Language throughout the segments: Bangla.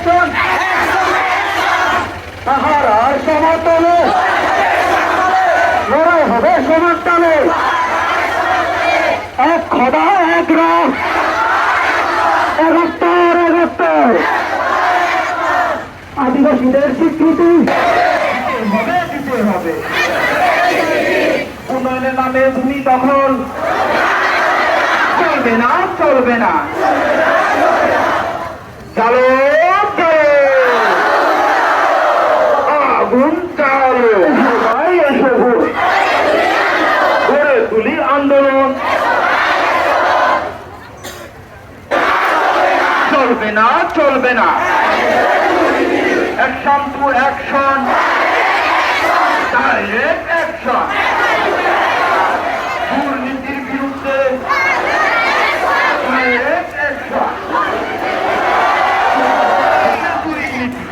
অ্যাকশন তাহার আর সমতলে লড়াই হবে সমতলে এক খোদা, এক রাস একাত্তর একাত্তর আদিবাসীদের স্বীকৃতি। হবে দিতে হবে। উন্নয়নের নামে ভূমি দখল। চলবে না চলবে না। চলো তুলি আন্দোলন। চলবে না চলবে না। Action to action direct action দুর্নীতির বিরুদ্ধে ডাইরেক্ট অ্যাকশন দুর্নীতি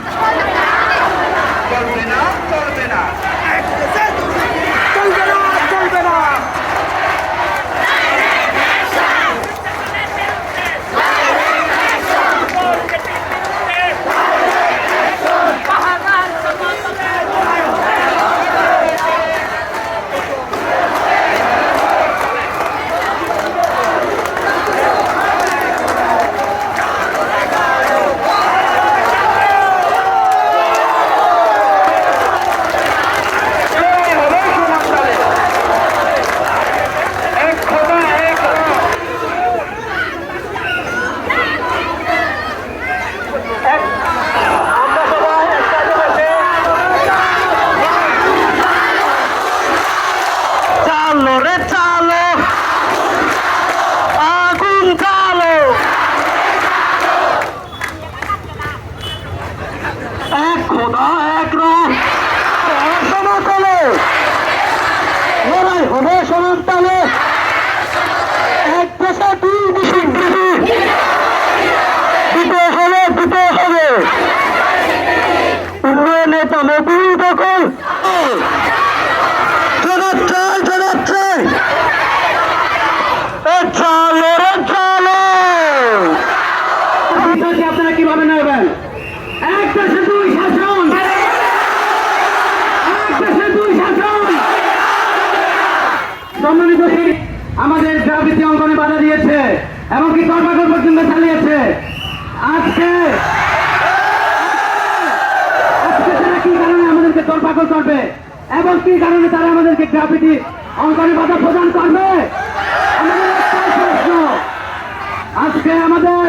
চলবে না চলবে না চলবে না চলবে না এই হলো সমাজতালে। এক খোদা, এক রব। এক- আমরা সবাই একসাথে বসে চালো রে চালো। আগুন চালো। এক খোদা, এক রব সমাতালে লড়াই হবে সমান্তালে এক পেশা, দুই বিশৃঙ্খলি দিতে হবে দিতে হবে। উন্নয়নে তলে দুই দখল চলাচ্ছে চলাচ্ছে চালো রে চালো বিষয়টি আপনারা কীভাবে নেবেন এক দেশে দুই শাসন এক দেশে দুই শাসন সম্মানিত আমাদের গ্রাফিতি অঙ্কনে বাধা দিয়েছে, এমনকি কর্মাকর পর্যন্ত চালিয়েছে। আজকে তারা কি কারণে আমাদেরকে তলপাকল করবে? এবং কি কারণে তারা আমাদেরকে গ্রাফিতি অঙ্কনে বাধা প্রদান করবে আমাদের একটাই প্রশ্ন আজকে আমাদের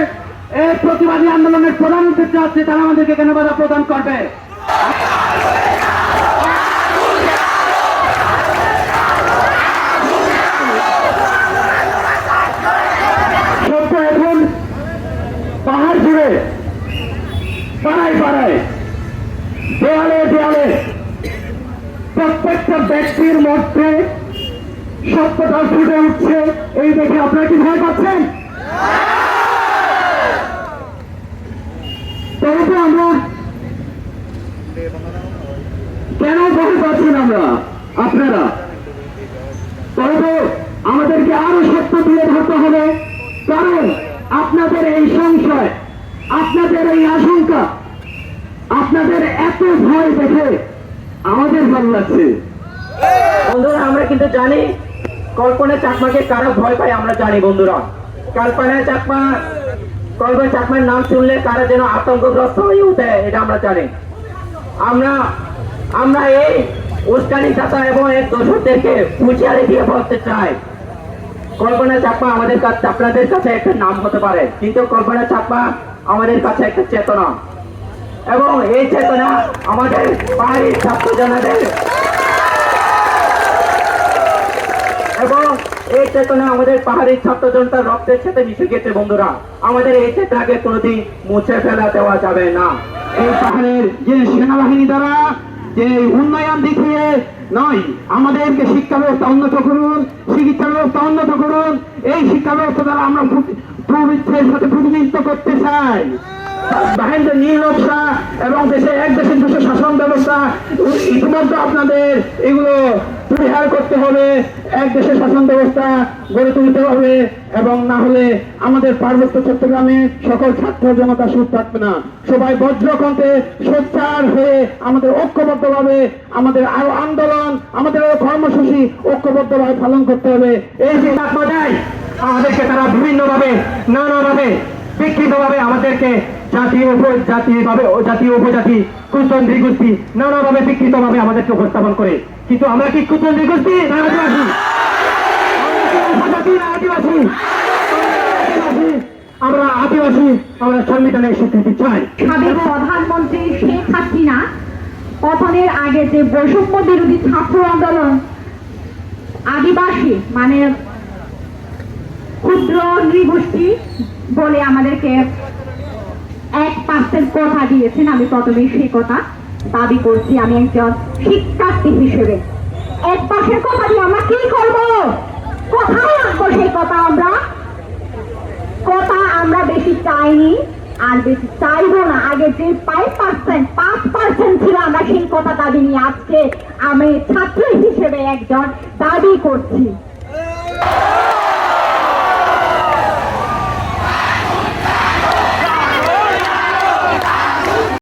এই প্রতিবাদী আন্দোলনের প্রধান উদ্দেশ্য হচ্ছে তারা আমাদেরকে কেন বাধা প্রদান করবে? এখন পাহাড় জুড়ে, পাড়ায় পাড়ায়, দেয়ালে দেয়ালে প্রত্যেকটা ব্যক্তির মধ্যে সত্যতা ফুটে উঠছে। এই দেখে আপনারা কি ভয় পাচ্ছেন? তবে আমরা কেন ভয় পাচ্ছেন আমরা? আপনারা? তবে আমাদেরকে আরও সত্য তুলে ধরতে হবে। কারণ আপনাদের এই সংশয়, আপনাদের এই আশঙ্কা, আপনাদের এত ভয় দেখে আমাদের ভালো লাগছে। বন্ধুরা, আমরা কিন্তু জানি কল্পনা চাকমাকে কারা ভয় পায়, আমরা জানি বন্ধুরা। কল্পনা চাকমা কল্পনা চাকমার নাম শুনলে কারা যেন আতঙ্কগ্রস্ত হয়ে উঠে, এটা আমরা জানি। আমরা আমরা এই উস্কানি চাতা এবং এক দোষরদেরকে হুঁশিয়ারি দিয়ে বলতে চাই। কল্পনা চাকমা আমাদের কাছে, আপনাদের কাছে একটা নাম হতে পারে, কিন্তু কল্পনা চাকমা আমাদের কাছে একটা চেতনা। এবং এই চেতনা আমাদের পাহাড়ি ছাত্র জনদের এবং এই চেতনা আমাদের পাহাড়ি ছাত্র জনতার রক্তের সাথে মিশে গেছে, বন্ধুরা। আমাদের এই চেতনাকে কোনোদিন মুছে ফেলা দেওয়া যাবে না। এই পাহাড়ের যে সেনাবাহিনী দ্বারা যে উন্নয়ন দেখিয়ে নয়, আমাদেরকে শিক্ষা ব্যবস্থা উন্নত করুন, চিকিৎসা ব্যবস্থা উন্নত করুন। এই শিক্ষা ব্যবস্থা দ্বারা আমরা প্রবৃত্তের সাথে প্রতিনিধিত্ব করতে চাই। নীল নকশা এবং দেশে এক দেশের দেশের শাসন ব্যবস্থা ইতিমধ্যে আপনাদের এগুলো পরিহার করতে হবে। এক দেশের শাসন ব্যবস্থা গড়ে তুলতে হবে এবং না হলে আমাদের পার্বত্য চট্টগ্রামে সকল ছাত্র জনতা সুদ থাকবে না। সবাই বজ্রকণ্ঠে সোচ্চার হয়ে আমাদের ঐক্যবদ্ধভাবে আমাদের আরও আন্দোলন, আমাদের আরও কর্মসূচি ঐক্যবদ্ধভাবে পালন করতে হবে। এই যে আমাদেরকে তারা বিভিন্নভাবে, নানাভাবে বিকৃতভাবে আমাদেরকে জাতি উপ জাতিভাবে ও জাতি উপজাতি কুচন্দ্রী গোষ্ঠী নানাভাবে বিকৃতভাবে আমাদেরকে উপস্থাপন করে। কিন্তু আমরা কি কুচন্দ্রী গোষ্ঠী? না, আদিবাসী। আমরা আদিবাসী। আমরা সংবিধানের স্বীকৃতি চাই। প্রধানমন্ত্রী শেখ হাসিনা পতনের আগে যে বৈষম্য বিরোধী ছাত্র আন্দোলন, আদিবাসী মানে ক্ষুদ্র নৃগোষ্ঠী বলে আমাদেরকে এক পার্সেন্ট কথা দিয়েছেন, আমি প্রথমে সেই কথা দাবি করছি, আমি একজন শিক্ষার্থী হিসেবে। এক পার্সেন্ট কথা দিয়ে আমরা কি করব? কোথায় সেই কথা আমরা? কথা আমরা বেশি চাইনি, আর বেশি চাইব না। আগে যে ফাইভ পার্সেন্ট পাঁচ পার্সেন্ট ছিল আমরা সেই কথা দাবি নিয়ে আজকে আমি ছাত্র হিসেবে একজন দাবি করছি।